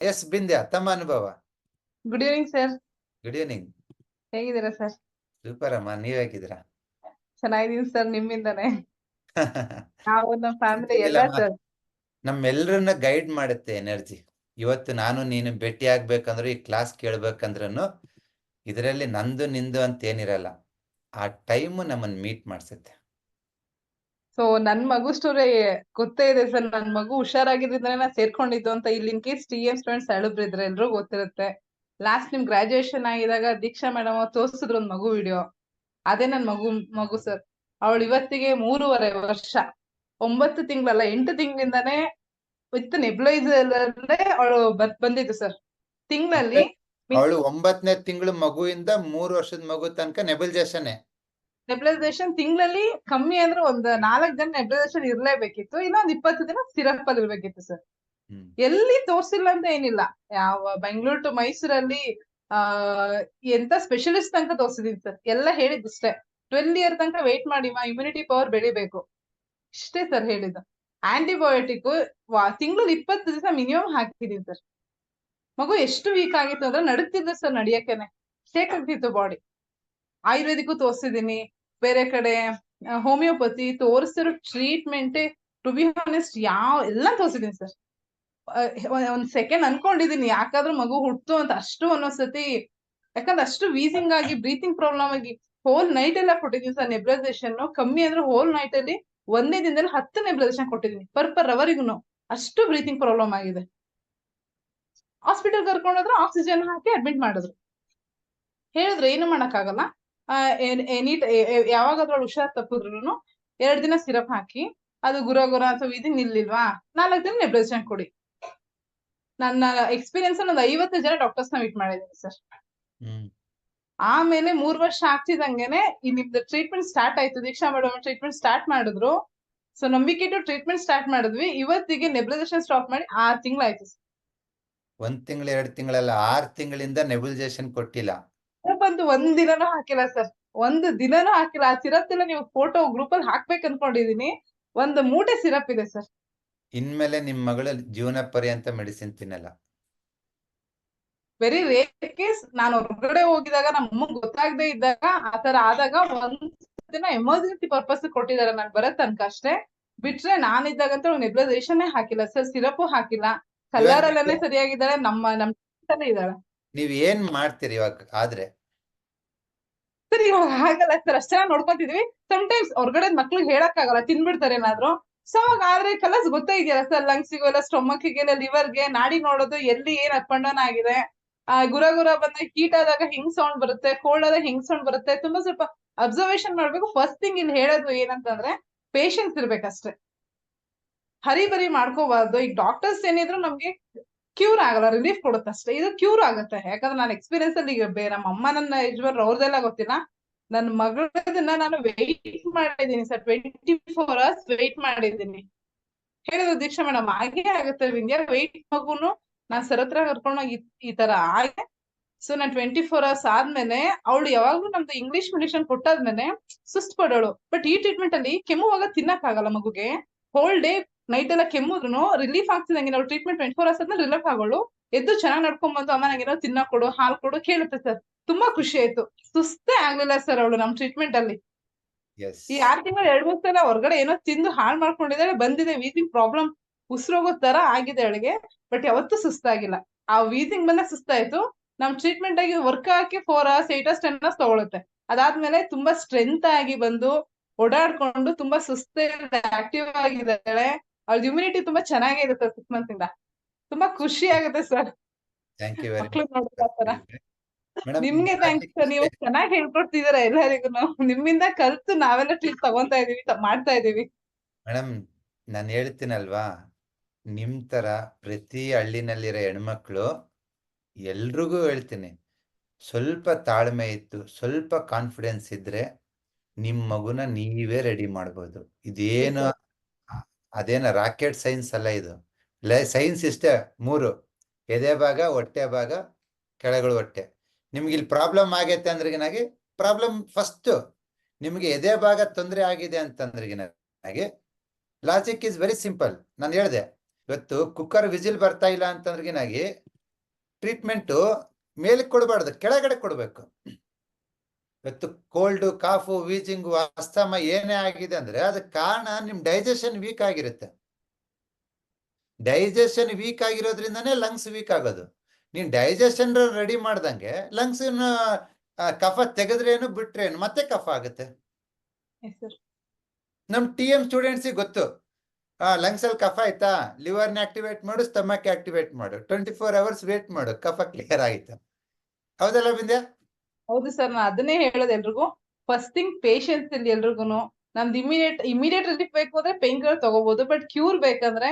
S Bindya ತಮ್ಮ ಅನುಭವ? Good evening sir good evening ಹೇಗಿದ್ದೀರಾ ಸರ್ ಸೂಪರ್ ಅಮ್ಮ ನೀವ್ ಹೇಗಿದ್ದೀರಾ? ಚೆನ್ನಾಗಿದ್ದೀನಿ ಸರ್ ನಿಮ್ಮಿಂದಾನೆ. ನಾವು ನಮ್ಮ ಫ್ಯಾಮಿಲಿ ಎಲ್ಲ ಸರ್ ನಮ್ಮೆಲ್ರನ್ನ ಗೈಡ್ ಮಾಡುತ್ತೆ ಎನರ್ಜಿ ಇವತ್ತು ನಾನು ನೀನು ಭೇಟಿ ಆಗ್ಬೇಕಂದ್ರು ಈ ಕ್ಲಾಸ್ ಕೇಳ್ಬೇಕಂದ್ರೂ ಇದರಲ್ಲಿ ನಂದು ನಿಂದು ಅಂತ ಏನಿರಲ್ಲ. ಆ ಟೈಮ್ ನಮ್ಮನ್ನ ಮೀಟ್ ಮಾಡ್ಸುತ್ತೆ. ಸೊ ನನ್ ಮಗು ಸ್ಟೋರಿ ಗೊತ್ತೇ ಇದೆ ಸರ್. ನನ್ ಮಗು ಹುಷಾರಾಗಿದ್ರೆ ನಾ ಸೇರ್ಕೊಂಡಿದ್ದು ಅಂತ ಇಲ್ಲಿ in case T M students ಹಳಬ್ರು ಇದ್ರೆ ಎಲ್ರೂ ಗೊತ್ತಿರುತ್ತೆ. ಲಾಸ್ಟ್ ನಿಮ್ ಗ್ರಾಜುಯೇಷನ್ ಆಗಿದಾಗ ದೀಕ್ಷಾ ಮೇಡಮ್ ಅವ್ರು ತೋರಿಸಿದ್ರು ಒಂದ್ ಮಗು ವಿಡಿಯೋ ಅದೇ ನನ್ ಮಗು ಮಗು ಸರ್ ಅವಳು ಇವತ್ತಿಗೆ ಮೂರುವರೆ ವರ್ಷ. ಒಂಬತ್ತು ತಿಂಗಳಲ್ಲ, ಎಂಟು ತಿಂಗಳಿಂದಾನೇ ವಿತ್ ನೆಬ್ಲೈಸರ್ ಅವಳು ಬಂದಿದ್ದು ಸರ್ ತಿಂಗಳಲ್ಲಿ ಅವಳು ಒಂಬತ್ತನೇ ತಿಂಗಳು ಮಗುವಿಂದ ಮೂರು ವರ್ಷದ ಮಗು ತನಕ ನೆಬಲ್ಜೇಷನ್ ನೆಬ್ಲೈಸೇಷನ್ ತಿಂಗಳಲ್ಲಿ ಕಮ್ಮಿ ಅಂದ್ರೆ ಒಂದ್ ನಾಲ್ಕ್ ದಿನ ನೆಬ್ಲೈಸೇಷನ್ ಇರ್ಲೇಬೇಕಿತ್ತು ಇಲ್ಲ ಒಂದ್ ಇಪ್ಪತ್ತು ದಿನ ಸಿರಪ್ ಅಲ್ಲಿ ಇರ್ಬೇಕಿತ್ತು ಸರ್ ಎಲ್ಲಿ ತೋರ್ಸಿಲ್ಲ ಅಂತ ಏನಿಲ್ಲ. ಯಾವ ಬೆಂಗಳೂರು ಟು ಮೈಸೂರಲ್ಲಿ ಆ ಎಂತ ಸ್ಪೆಷಲಿಸ್ಟ್ ತನಕ ತೋರ್ಸಿದೀನಿ ಸರ್. ಎಲ್ಲ ಹೇಳಿದ್ದಷ್ಟೇ. ಟ್ವೆಲ್ ಇಯರ್ ತನಕ ವೇಟ್ ಮಾಡಿ ಮಾ ಇಮ್ಯುನಿಟಿ ಪವರ್ ಬೆಳಿಬೇಕು. ಇಷ್ಟೇ ಸರ್ ಹೇಳಿದ್ದು. ಆಂಟಿಬಯೋಟಿಕ್ ತಿಂಗಳು ಇಪ್ಪತ್ತು ದಿವಸ ಮಿನಿಮಮ್ ಹಾಕಿದೀನಿ ಸರ್. ಮಗು ಎಷ್ಟು ವೀಕ್ ಆಗಿತ್ತು ಅಂದ್ರೆ ನಡುತ್ತಿದ್ದೆ ಸರ್ ನಡಿಯಕ್ಕೇನೆ. ಶೇಕ್ ಆಗ್ತಿತ್ತು ಬಾಡಿ ಆಯುರ್ವೇದಿಕ್ಕೂ ತೋರಿಸಿದೀನಿ. ಬೇರೆ ಕಡೆ ಹೋಮಿಯೋಪತಿ ತೋರಿಸಿರೋ ಟ್ರೀಟ್ಮೆಂಟ್ ಟು ಬಿ ಹಾನೆಸ್ಟ್ ಯಾವ, ಎಲ್ಲ ತೋರಿಸಿದೀನಿ ಸರ್. ಒಂದ್ ಸೆಕೆಂಡ್ ಅನ್ಕೊಂಡಿದೀನಿ ಯಾಕಾದ್ರೂ ಮಗು ಹುಟ್ಟು ಅಂತ ಅಷ್ಟು ಒಂದೊಂದ್ಸತಿ ಯಾಕಂದ್ರೆ ಅಷ್ಟು ವೀಸಿಂಗ್ ಆಗಿ ಬ್ರೀತಿಂಗ್ ಪ್ರಾಬ್ಲಮ್ ಆಗಿ ಹೋಲ್ ನೈಟ್ ಎಲ್ಲ ಕೊಟ್ಟಿದೀನಿ ಸರ್ ನೆಬ್ರೈಸೇಷನ್ ಕಮ್ಮಿ ಅಂದ್ರೆ ಹೋಲ್ ನೈಟ್ ಅಲ್ಲಿ ಒಂದೇ ದಿನದಲ್ಲಿ ಹತ್ತು ನೆಬ್ರೈಸೇಷನ್ ಕೊಟ್ಟಿದೀನಿ ಪರ್ ಪರ್ ಅವರಿಗೂ ಅಷ್ಟು ಬ್ರೀತಿಂಗ್ ಪ್ರಾಬ್ಲಮ್ ಆಗಿದೆ. ಹಾಸ್ಪಿಟಲ್ ಕರ್ಕೊಂಡ್ರೆ ಆಕ್ಸಿಜನ್ ಹಾಕಿ ಅಡ್ಮಿಟ್ ಮಾಡಿದ್ರು. ಹೇಳಿದ್ರೆ ಏನು ಮಾಡಕ್ಕಾಗಲ್ಲ? ಎನಿ ಯಾವಾಗಾದ್ರೂ ಹುಷಾರ್ ತಪ್ಪಿದ್ರು ಎರಡ್ ದಿನ ಸಿರಪ್ ಹಾಕಿ ಅದು ಗುರ ಗುರ ಅಥವಾ ಇದು ನಿಲ್ಲಿಲ್ವಾ? ನಾಲ್ಕು ದಿನ ನೆಬ್ಲೈಸೇಷನ್ ಕೊಡಿ. ನನ್ನ ಎಕ್ಸ್ಪೀರಿಯನ್ಸ್ ಒಂದು ಐವತ್ತು ಜನ ಡಾಕ್ಟರ್ಸ್ನ ಮೀಟ್ ಮಾಡಿದ್ದೀನಿ ಸರ್. ಆಮೇಲೆ ಮೂರ್ ವರ್ಷ ಆಗ್ತಿದಂಗೆನೆ ಈ ನಿಮ್ದು ಟ್ರೀಟ್ಮೆಂಟ್ ಸ್ಟಾರ್ಟ್ ಆಯ್ತು. ದೀಕ್ಷಾ ಮೇಡಮ್ ಟ್ರೀಟ್ಮೆಂಟ್ ಸ್ಟಾರ್ಟ್ ಮಾಡಿದ್ರು. ಸೊ ನಂಬಿಕೆ ಇಟ್ಟು ಟ್ರೀಟ್ಮೆಂಟ್ ಸ್ಟಾರ್ಟ್ ಮಾಡಿದ್ವಿ. ಇವತ್ತಿಗೆ ನೆಬ್ಲೈಸೇಷನ್ ಸ್ಟಾಪ್ ಮಾಡಿ ಆರ್ ತಿಂಗಳಾಯ್ತು ಒಂದ್ ತಿಂಗಳು ಎರಡು ತಿಂಗಳಲ್ಲ ಆರ್ ತಿಂಗಳಿಂದ ನೆಬ್ಲೈಸೇಷನ್ ಕೊಟ್ಟಿಲ್ಲ. ಅಂತೂ ಒಂದ್ ದಿನನೂ ಹಾಕಿಲ್ಲ ಸರ್ ಒಂದು ದಿನನೂ ಹಾಕಿಲ್ಲ. ಆ ಸಿರಪ್ ಎಲ್ಲ ನೀವು ಫೋಟೋ ಗ್ರೂಪ್ ಅಲ್ಲಿ ಹಾಕ್ಬೇಕು ಅನ್ಕೊಂಡಿದೀನಿ. ಒಂದು ಮೂಟೆ ಸಿರಪ್ ಇದೆ ಸರ್ ಇನ್ಮೇಲೆ ನಿಮ್ ಮಗಳು ಜೀವನ ಪರ್ಯಂತ ಮೆಡಿಸಿನ್ ತಿನ್ನಲ್ಲ. ವೆರಿ ರೇರ್ ಕೇಸ್ ನಾನು ಹೊರಗಡೆ ಹೋಗಿದಾಗ ನಮ್ಮ ಅಮ್ಮಗ್ ಗೊತ್ತಾಗದೆ ಇದ್ದಾಗ ಆತರ ಆದಾಗ ಒಂದ್ ದಿನ ಎಮರ್ಜೆನ್ಸಿ ಪರ್ಪಸ್ ಕೊಟ್ಟಿದ್ದಾರೆ ನಾನು ಬರೋ ತನಕ ಅಷ್ಟೇ. ಬಿಟ್ರೆ ನಾನಿದ್ದಾಗಂತ ನೆಬ್ಲೈಸೇಷನ್ ಹಾಕಿಲ್ಲ ಸರ್ ಸಿರಪ್ ಹಾಕಿಲ್ಲ. ಕಲರ್ ಅಲ್ಲೇನೆ ಸರಿಯಾಗಿದ್ದಾಳೆ. ನಮ್ಮ ನಮ್ ಇದ್ದಾಳೆ. ನೀವ್ ಏನ್ ಮಾಡ್ತೀರಿ ಇವಾಗ? ಆದ್ರೆ ಸರ್, ಇವಾಗ ಆಗಲ್ಲ ಸರ್ ಅಷ್ಟ ಸಮ್ ಟೈಮ್ಸ್ ಹೊರಗಡೆ ಮಕ್ಳು ಹೇಳಕ್ ಆಗಲ್ಲ ತಿನ್ಬಿಡ್ತಾರೆ ಏನಾದ್ರು. ಸೊ ಅವಾಗ ಆದ್ರೆ ಕಲರ್ಸ್ ಗೊತ್ತೇ ಇದೆಯಲ್ಲ ಸರ್ ಲಂಗ್ಸಿಗೂ ಎಲ್ಲ ಸ್ಟೊಮಕ್ಗೆ ಲಿವರ್ಗೆ ನಾಡಿ ನೋಡೋದು ಎಲ್ಲಿ ಏನ್ ಅಪ್ ಆಗಿದೆ. ಆ, ಗುರ ಗುರ ಬಂದ್ರೆ ಹೀಟ್ ಆದಾಗ ಹಿಂಗ್ ಸೌಂಡ್ ಬರುತ್ತೆ ಕೋಲ್ಡ್ ಆದಾಗ ಹಿಂಗ್ ಸೌಂಡ್ ಬರುತ್ತೆ, ತುಂಬಾ ಸ್ವಲ್ಪ ಅಬ್ಸರ್ವೇಷನ್ ಮಾಡ್ಬೇಕು. ಫಸ್ಟ್ ಥಿಂಗ್ ಇಲ್ಲಿ ಹೇಳೋದು ಏನಂತಂದ್ರೆ ಪೇಶನ್ಸ್ ಇರ್ಬೇಕಷ್ಟೇ. ಹರಿ ಬರಿ ಮಾಡ್ಕೋಬಾರ್ದು. ಈಗ ಡಾಕ್ಟರ್ಸ್ ಏನಿದ್ರು ನಮ್ಗೆ ಕ್ಯೂರ್ ಆಗಲ್ಲ ರಿಲೀಫ್ ಕೊಡುತ್ತೆ ಅಷ್ಟೇ. ಇದು ಕ್ಯೂರ್ ಆಗುತ್ತೆ. ಯಾಕಂದ್ರೆ ನಾನು ಎಕ್ಸ್ಪೀರಿಯನ್ಸ್ ಅಲ್ಲಿ ನಮ್ಮ ಅಮ್ಮ, ನನ್ನ ಯಜಮಾನ್ ಅವ್ರದೆಲ್ಲ ಗೊತ್ತಿಲ್ಲ. ನನ್ನ ಮಗಳದನ್ನ ನಾನು ವೆಯ್ಟ್ ಮಾಡಿದೀನಿ sir. Twenty four hours wait ಮಾಡಿದ್ದೀನಿ. ಹೇಳಿದ್ರು, ದೀಕ್ಷಾ ಮೇಡಮ್ ಹಾಗೆ ಆಗುತ್ತೆ. ವಿಂಧ್ಯ ವೆಯ್ಟ್ ಮಗುನು? ನಾನ್ ಸರ್ ಹತ್ರ ಕರ್ಕೊಂಡೋಗಿ ಈ ತರ ಆಗಿದೆ ಸೊ ನಾನ್ ಟ್ವೆಂಟಿ ಫೋರ್ ಅವರ್ಸ್ ಆದ್ಮೇಲೆ ಅವಳು ಯಾವಾಗ್ಲೂ ನಮ್ದು ಇಂಗ್ಲಿಷ್ ಮೆಡಿಷನ್ ಕೊಟ್ಟಾದ್ಮೇಲೆ ಸುಸ್ತ್ ಪಡೋಳು. ಬಟ್ ಈ ಟ್ರೀಟ್ಮೆಂಟ್ ಅಲ್ಲಿ ಕೆಮ್ಮುವಾಗ ತಿನ್ನಕ್ ಆಗಲ್ಲ ಮಗುಗೆ. ಹೋಲ್ ಡೇ ನೈಟ್ ಎಲ್ಲ ಕೆಮ್ಮುದ್ರು ರಿಲೀಫ್ ಆಗ್ತಿದಂಗೆ ನಾವು ಟ್ರೀಟ್ಮೆಂಟ್ ಟ್ವೆಂಟಿ ಫೋರ್ ಅವರ್ಸ್ ಆದ್ಮೇಲೆ ರಿಲೀಫ್ ಆಗೋಳು. ಎದ್ದು ಚೆನ್ನಾಗಿ ನಡ್ಕೊಂಡ್ ಬಂದು ಅಮ್ಮ ನಂಗೆ ತಿನ್ನ ಕೊಡು ಹಾಲು ಕೊಡು ಕೇಳುತ್ತೆ ಸರ್ ತುಂಬಾ ಖುಷಿ ಆಯ್ತು. ಸುಸ್ತೇ ಆಗ್ಲಿಲ್ಲ ಸರ್ ಅವಳು ನಮ್ ಟ್ರೀಟ್ಮೆಂಟ್ ಅಲ್ಲಿ. ಈ ಆರ್ ತಿಂಗಳು ಎರಡ್ ಮೂರ್ ಸಲ ಹೊರಗಡೆ ಏನೋ ತಿಂದು ಹಾಳು ಮಾಡ್ಕೊಂಡಿದ್ದಾಳೆ ಬಂದಿದೆ ವೀಸಿಂಗ್ ಪ್ರಾಬ್ಲಮ್ ಉಸಿರೋಗೋ ತರ ಆಗಿದೆ ಅವಳಿಗೆ ಬಟ್ ಯಾವತ್ತೂ ಸುಸ್ತಾಗಿಲ್ಲ. ಆ ವೀಸಿಂಗ್ ಬಂದ ಸುಸ್ತಾಯ್ತು. ನಮ್ ಟ್ರೀಟ್ಮೆಂಟ್ ಆಗಿ ವರ್ಕ್ ಹಾಕಿ four hours eight hours ten hours ತಗೊಳುತ್ತೆ. ಅದಾದ್ಮೇಲೆ ತುಂಬಾ ಸ್ಟ್ರೆಂತ್ ಆಗಿ ಬಂದು ಓಡಾಡ್ಕೊಂಡು ತುಂಬಾ ಸುಸ್ತ ಆಕ್ಟಿವ್ ಆಗಿದ್ದಾಳೆ. ಅವಳ ಇಮ್ಯುನಿಟಿ ತುಂಬಾ ಚೆನ್ನಾಗೇ ಇದೆ ಸರ್ ಸಿಕ್ಸ್ ಮಂತ್ ಇಂದ. ತುಂಬಾ ಖುಷಿ ಆಗುತ್ತೆ ಸರ್ ಥ್ಯಾಂಕ್ ಯು ಮಕ್ಳು ನಿಮ್ಗೆ ಸರ್ ನೀವು ಚೆನ್ನಾಗಿ ಹೇಳ್ಕೊಡ್ತಿದೀರ ಎಲ್ಲರಿಗೂ ನಿಮ್ಮಿಂದ ಕಲ್ತು ನಾವೆಲ್ಲ ಟ್ರೀಟ್ ತಗೊಂತಾ ಇದೀವಿ ಮಾಡ್ತಾ ಇದೀವಿ. ಮೇಡಮ್ ನಾನು ಹೇಳ್ತೀನಲ್ವಾ? ನಿಮ್ ತರ ಪ್ರತಿ ಹಳ್ಳಿನಲ್ಲಿರೋ ಹೆಣ್ಮಕ್ಳು ಎಲ್ರಿಗೂ ಹೇಳ್ತೀನಿ. ಸ್ವಲ್ಪ ತಾಳ್ಮೆ ಇತ್ತು ಸ್ವಲ್ಪ ಕಾನ್ಫಿಡೆನ್ಸ್ ಇದ್ರೆ ನಿಮ್ ಮಗುನ ನೀವೇ ರೆಡಿ ಮಾಡ್ಬೋದು. ಇದೇನು ಅದೇನ ರಾಕೆಟ್ ಸೈನ್ಸ್ ಅಲ್ಲ ಇದು. ಸೈನ್ಸ್ ಇಷ್ಟೇ, ಮೂರು. ಎದೆ ಭಾಗ, ಹೊಟ್ಟೆ ಭಾಗ, ಕೆಳಗಳು ಹೊಟ್ಟೆ. ನಿಮ್ಗೆ ಇಲ್ಲಿ ಪ್ರಾಬ್ಲಮ್ ಆಗೈತೆ ಅಂದ್ರಿಗಿನಾಗಿ ಪ್ರಾಬ್ಲಮ್ ಫಸ್ಟ್ ನಿಮಗೆ ಎದೆ ಭಾಗ ತೊಂದರೆ ಆಗಿದೆ ಅಂತಂದ್ರಿಗಿನಾಗಿ ಲಾಜಿಕ್ ಈಸ್ ವೆರಿ ಸಿಂಪಲ್ ನಾನು ಹೇಳಿದೆ, ಇವತ್ತು ಕುಕ್ಕರ್ ವಿಜಿಲ್ ಬರ್ತಾ ಇಲ್ಲ ಅಂತಂದ್ರಿಗಿನಾಗಿ ಟ್ರೀಟ್ಮೆಂಟು ಮೇಲಕ್ಕೆ ಕೊಡಬಾರ್ದು, ಕೆಳಗಡೆ ಕೊಡಬೇಕು. ಇವತ್ತು ಕೋಲ್ಡ್ ಕಾಫು ವೀಜಿಂಗ್ ಅಸ್ತಮ ಏನೇ ಆಗಿದೆ ಅಂದ್ರೆ ಅದಕ್ಕೆ ಕಾರಣ ನಿಮ್ ಡೈಜೆಷನ್ ವೀಕ್ ಆಗಿರುತ್ತೆ. ಡೈಜೆಷನ್ ವೀಕ್ ಆಗಿರೋದ್ರಿಂದನೇ ಲಂಗ್ಸ್ ವೀಕ್ ಆಗೋದು. ನೀನ್ ಡೈಜೆಷನ್ ರೆಡಿ ಮಾಡ್ದಂಗೆ ಲಂಗ್ಸ್ ಕಫ ತೆಗೆದ್ರೇನು ಬಿಟ್ರೇನು ಮತ್ತೆ ಕಫ ಆಗುತ್ತೆ. ನಮ್ ಟಿ ಎಂ ಸ್ಟೂಡೆಂಟ್ಸಿಗೆ ಗೊತ್ತು. ಲಂಗ್ಸ್ ಅಲ್ಲಿ ಕಫ ಆಯ್ತಾ? ಲಿವರ್ನ ಆಕ್ಟಿವೇಟ್ ಮಾಡು ಸ್ಟಮಕ್ ಆಕ್ಟಿವೇಟ್ ಮಾಡು. ಟ್ವೆಂಟಿ ಫೋರ್ ಅವರ್ಸ್ ವೇಟ್ ಮಾಡು ಕಫ ಕ್ಲಿಯರ್ ಆಯ್ತು. ಹೌದಲ್ಲ ಬಿಂದ್ಯಾ? ಹೌದು ಸರ್ ನಾನು ಅದನ್ನೇ ಹೇಳೋದು ಎಲ್ರಿಗೂ. ಫಸ್ಟ್ ಥಿಂಗ್ ಪೇಶನ್ಸ್ ಇಲ್ಲಿ ಎಲ್ರಿಗೂ ನಮ್ದು ಇಮಿಡಿಯೇಟ್ ಇಮಿಡಿಯೇಟ್ ರಿಲೀಫ್ ಬೇಕು ಅಂದ್ರೆ ಪೇನ್ ಕಿಲ್ಲರ್ ತಗೋಬಹುದು ಬಟ್ ಕ್ಯೂರ್ ಬೇಕಂದ್ರೆ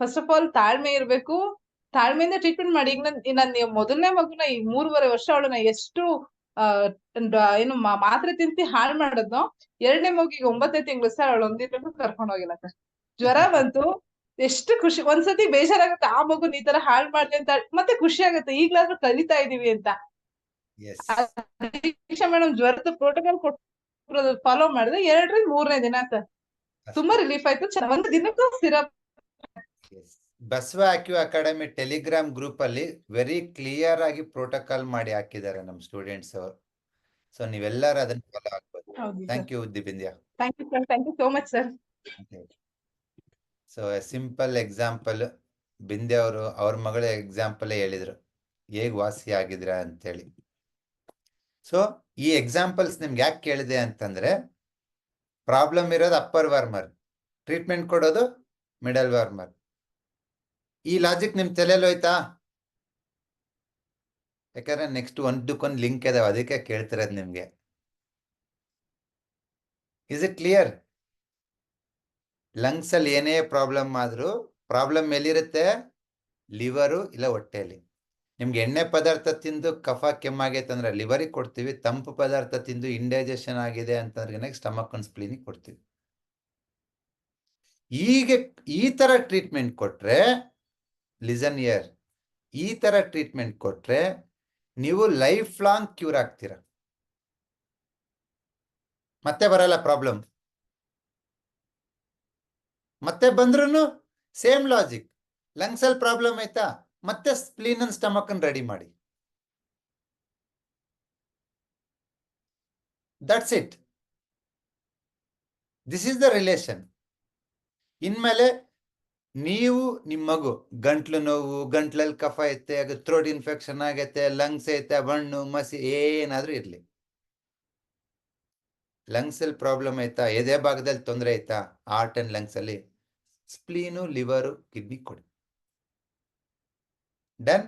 ಫಸ್ಟ್ ಆಫ್ ಆಲ್ ತಾಳ್ಮೆ ಇರಬೇಕು. ತಾಳ್ಮೆಯಿಂದ ಟ್ರೀಟ್ಮೆಂಟ್ ಮಾಡಿ. ಈಗ ನನ್ ನನ್ನ ಮೊದಲನೇ ಮಗುನ ಈ ಮೂರುವರೆ ವರ್ಷ ಅವಳನ್ನ ಎಷ್ಟು ಏನು ಮಾತ್ರೆ ತಿಂತಿ ಹಾಳು ಮಾಡಿದ್ನೋ, ಎರಡನೇ ಮಗುಗೆ ಒಂಬತ್ತನೇ ತಿಂಗಳು ಸರ್ ಅವಳು ಒಂದಿನ ಕರ್ಕೊಂಡು ಹೋಗಿಲ್ಲ ಸರ್ ಜ್ವರ ಬಂತು, ಎಷ್ಟು ಖುಷಿ, ಒಂದ್ಸತಿ ಬೇಜಾರಾಗುತ್ತೆ, ಆ ಮಗುನ್ ಈ ತರ ಹಾಳು ಮಾಡ್ಲಿ ಅಂತ, ಮತ್ತೆ ಖುಷಿ ಆಗುತ್ತೆ, ಈಗ್ಲಾದ್ರೂ ಕಲಿತಾ ಇದೀವಿ ಅಂತ. ದೀಕ್ಷಾ ಮೇಡಮ್ ಜ್ವರದ ಪ್ರೋಟೋಕಾಲ್ ಕೊಟ್ಟಿರೋದು ಫಾಲೋ ಮಾಡಿದ್ರೆ ಎರಡರಿಂದ ಮೂರನೇ ದಿನ ಸರ್ ತುಂಬಾ ರಿಲೀಫ್ ಆಯ್ತು. ಒಂದು ದಿನಕ್ಕೂ syrup Basava ಆಕ್ಯೂ academy Telegram group ಅಲ್ಲಿ ವೆರಿ ಕ್ಲಿಯರ್ ಆಗಿ ಪ್ರೋಟೋಕಾಲ್ ಮಾಡಿ ಹಾಕಿದ್ದಾರೆ ನಮ್ಮ ಸ್ಟೂಡೆಂಟ್ಸ್ ಸೊ ನೀವೆಲ್ಲರೂ ಅದನ್ನ ಫಾಲೋ ಆಗ್ಬೋದು. Thank you ದಿಬಿಂದ್ಯಾ thank you sir thank you so much sir so simple example ಬಿಂದೆ ಅವರು ಅವ್ರ ಮಗಳ ಎಕ್ಸಾಂಪಲ್ ಹೇಳಿದ್ರು. ಹೇಗ್ ವಾಸಿ ಆಗಿದ್ರ ಅಂತೇಳಿ. ಸೊ ಈ ಎಕ್ಸಾಂಪಲ್ಸ್ ನಿಮ್ಗೆ ಯಾಕೆ ಕೇಳಿದೆ ಅಂತಂದ್ರೆ ಪ್ರಾಬ್ಲಮ್ ಇರೋದು ಅಪ್ಪರ್ ವಾರ್ಮರ್ ಟ್ರೀಟ್ಮೆಂಟ್ ಕೊಡೋದು ಮಿಡಲ್ ವಾರ್ಮರ್ ಈ ಲಾಜಿಕ್ ನಿಮ್ ತಲೆಯಲ್ಲಿ ಹೋಯ್ತಾ? ಯಾಕಂದ್ರೆ ನೆಕ್ಸ್ಟ್ ಒಂದಕ್ಕೊಂದು ಲಿಂಕ್ ಇದಾವೆ, ಅದಕ್ಕೆ ಕೇಳ್ತಿರೋದು ನಿಮ್ಗೆ. ಇಸ್ ಇಟ್ ಕ್ಲಿಯರ್ ಲಂಗ್ಸ್ ಅಲ್ಲಿ ಏನೇ ಪ್ರಾಬ್ಲಮ್ ಆದ್ರೂ ಪ್ರಾಬ್ಲಮ್ ಎಲ್ಲಿರುತ್ತೆ? ಲಿವರು ಇಲ್ಲ ಹೊಟ್ಟೆಯಲ್ಲಿ ನಿಮ್ಗೆ ಎಣ್ಣೆ ಪದಾರ್ಥ ತಿಂದು ಕಫ ಕೆಮ್ಮಾಗೈತೆ ಅಂದ್ರೆ ಲಿವರಿಗೆ ಕೊಡ್ತೀವಿ, ತಂಪು ಪದಾರ್ಥ ತಿಂದು ಇಂಡೈಜೆಷನ್ ಆಗಿದೆ ಅಂತಂದ್ರೆ ಸ್ಟಮಕ್ ಅಂಡ್ ಸ್ಪ್ಲೀನಿಗೆ ಕೊಡ್ತೀವಿ. ಹೀಗೆ ಈ ತರ ಟ್ರೀಟ್ಮೆಂಟ್ ಕೊಟ್ರೆ ಲಿಸನ್ ಇಯರ್ ಈ ತರ ಟ್ರೀಟ್ಮೆಂಟ್ ಕೊಟ್ರೆ ನೀವು ಲೈಫ್ ಲಾಂಗ್ ಕ್ಯೂರ್ ಆಗ್ತೀರ? ಮತ್ತೆ ಬರಲ್ಲ ಪ್ರಾಬ್ಲಮ್ ಮತ್ತೆ ಬಂದ್ರು ಸೇಮ್ ಲಾಜಿಕ್ ಲಂಗ್ಸಲ್ಲಿ ಪ್ರಾಬ್ಲಮ್ ಆಯ್ತಾ? ಮತ್ತೆ ಸ್ಪ್ಲೀನ್ ಅಂಡ್ ಸ್ಟಮಕ್ ಅನ್ನು ರೆಡಿ ಮಾಡಿ. That's it this is the relation ಇನ್ಮೇಲೆ ನೀವು ನಿಮ್ಮ ಮಗು, ಗಂಟ್ಲು ನೋವು, ಗಂಟ್ಲಲ್ಲಿ ಕಫ ಐತೆ, ಅದು ಥ್ರೋಟ್ ಇನ್ಫೆಕ್ಷನ್ ಆಗೈತೆ ಲಂಗ್ಸ್ ಐತೆ ಬಣ್ಣು ಮಸಿ, ಏನಾದ್ರೂ ಇರ್ಲಿ. ಲಂಗ್ಸ್ ಅಲ್ಲಿ ಪ್ರಾಬ್ಲಮ್ ಆಯ್ತಾ ಎದೆ ಭಾಗದಲ್ಲಿ ತೊಂದರೆ ಆಯ್ತಾ ಹಾರ್ಟ್ ಅಂಡ್ ಲಂಗ್ಸ್ ಅಲ್ಲಿ ಸ್ಪ್ಲೀನು ಲಿವರು ಕಿಡ್ನಿ ಕೊಡಿ. ಡನ್